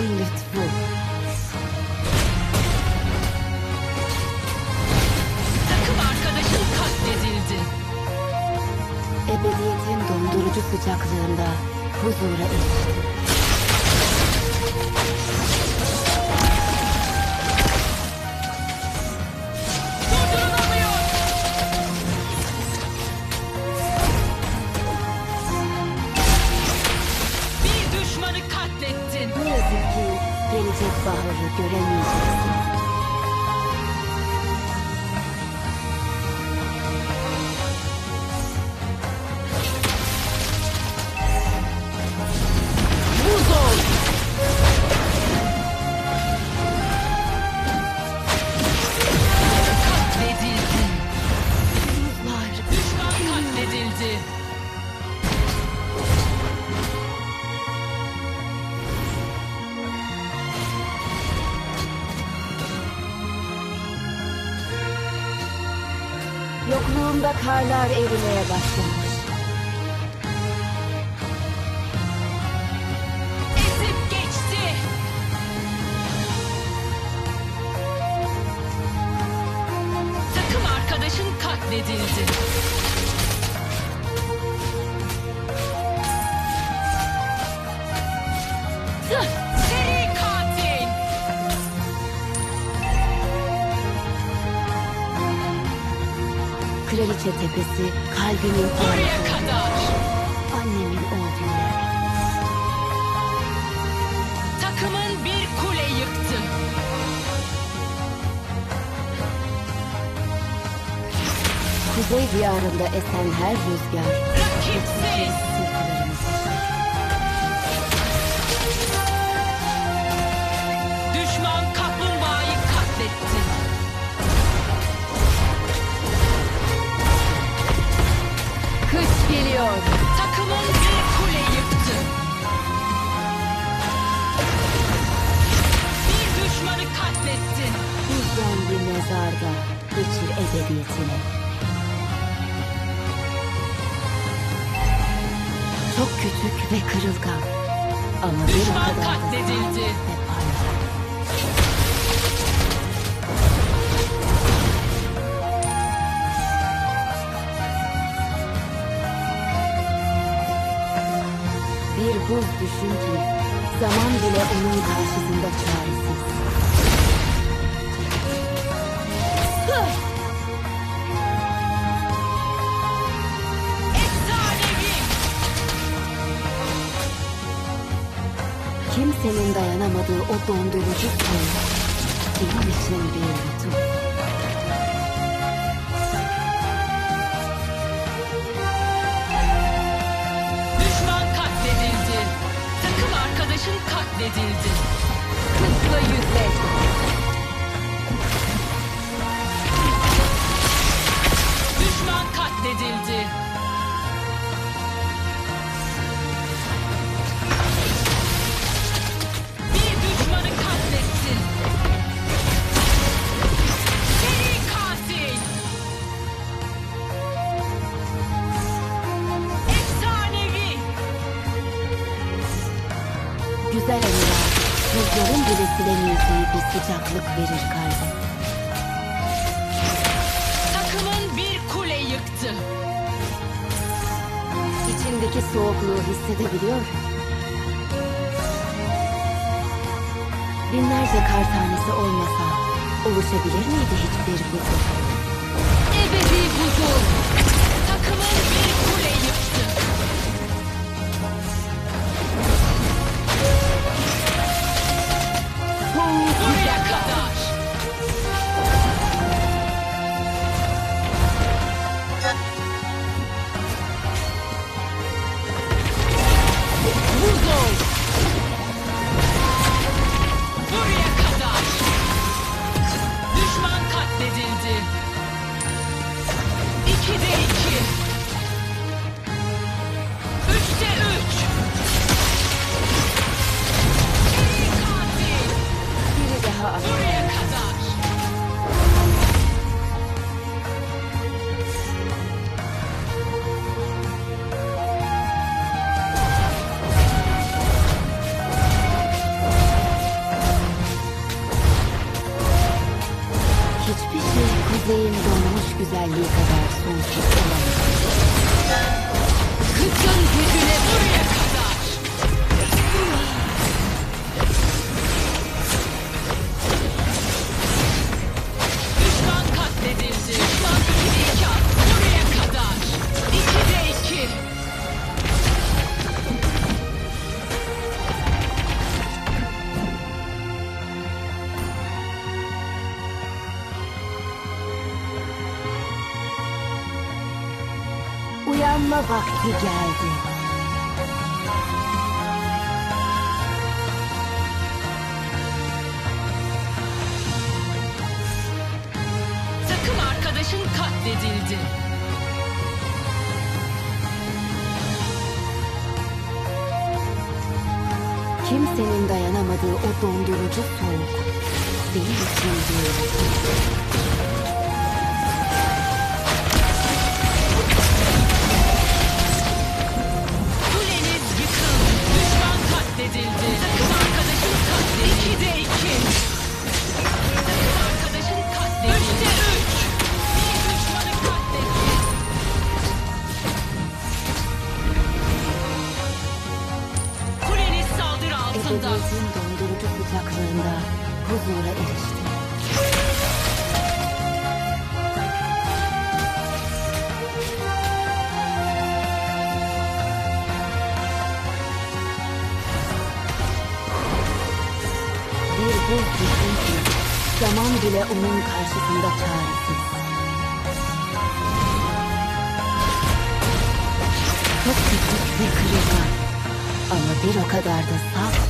Savaşın lütfu. Takım arkadaşın katledildi. Ebediyetin dondurucu sıcaklığında huzura eriştim. バーを行くレミーです Yokluğumda karlar erimeye başlamış. Kraliçe tepesi kalbimin Buraya ağrısı. kadar. Annemin olduğu yer. Takımın bir kule yıktı. Kuzey diyarında esen her rüzgar. Rakipsiz. Geliyor. Takımın bir kule yıktı. Bir düşmanı katlettin. Bizden bir mezarda geçir ebediyetine. Çok küçük ve kırılgan. Ama bir o Düşman kadar katledildi. saf Buz düşün ki zaman bile onun karşısında çaresiz. Kimsenin dayanamadığı o dondurucu soğuk benim için bir lütuf. Arkadaşın katledildi. Kızla yüzleş. Rüzgarın bile silemeyeceği bir sıcaklık verir kalbe. Takımın bir kule yıktı. İçindeki soğukluğu hissedebiliyor. Binlerce kar tanesi olmasa oluşabilir miydi hiçbir buzul? Ebedi buzul. Vakti geldi. Takım arkadaşın katledildi. Kimsenin dayanamadığı o dondurucu soğuk. Benim için değil. Sıcaklığında huzura erişti. Bir buz düşün ki zaman bile onun karşısında çaresiz. Çok küçük bir kırılma ama bir o kadar da saf.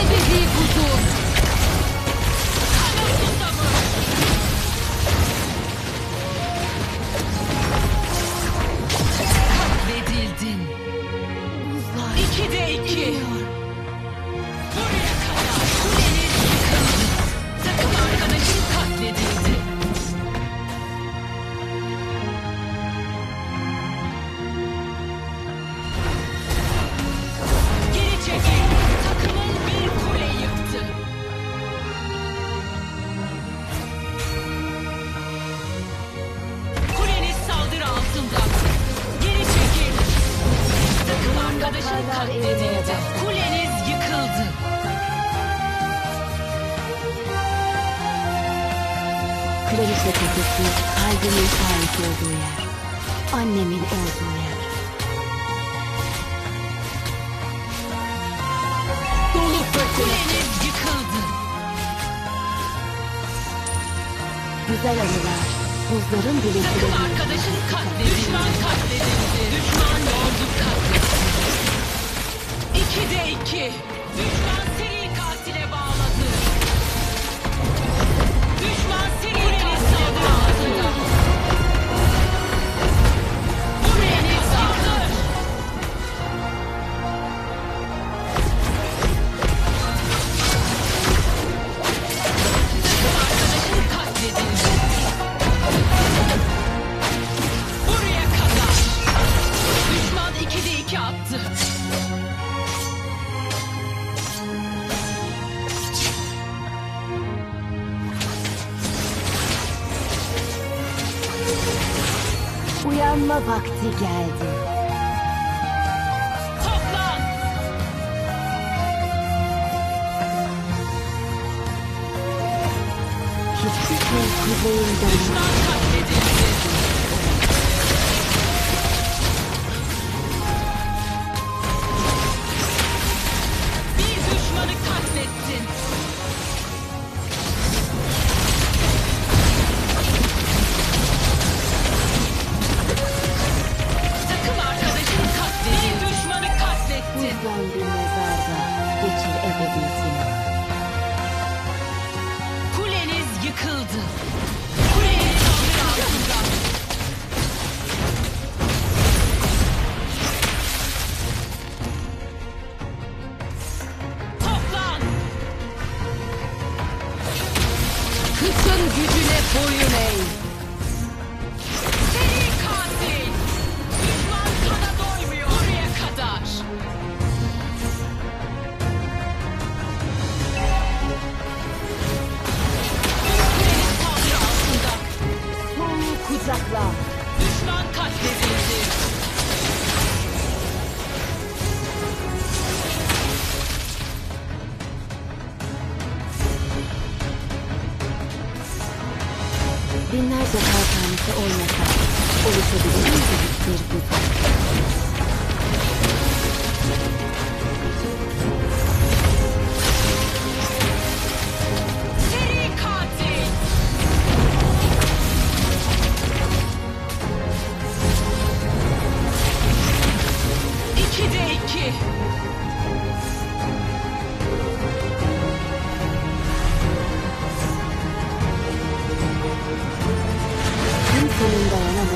Ebedi huzur. Katledildin. Buzlar İkide iki. Buraya arkadaşın katledildi. Kuleniz yıkıldı. Kraliçe tepesi kalbimin ait olduğu yer. Annemin olduğu yer. Dolu. Kuleniz yıkıldı. Güzel anılar. Buzların bile Takım arkadaşın katledildi. Düşman katledildi. Düşman katledildi. İkide iki. Düşman Uyanma vakti geldi. Toplan. Hiçbir şey kuzeyin dönmez. Düşman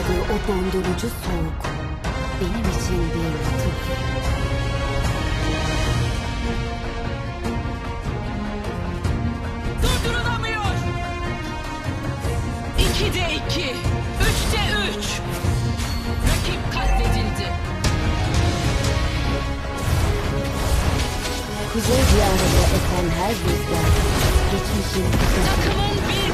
dayanamadığı o dondurucu soğuk. Benim için bir lütuf. Durdurulamıyor. İkide iki. Üçte üç. Rakip katledildi. Kuzey diyarında esen her rüzgar, geçmişin Takımın bir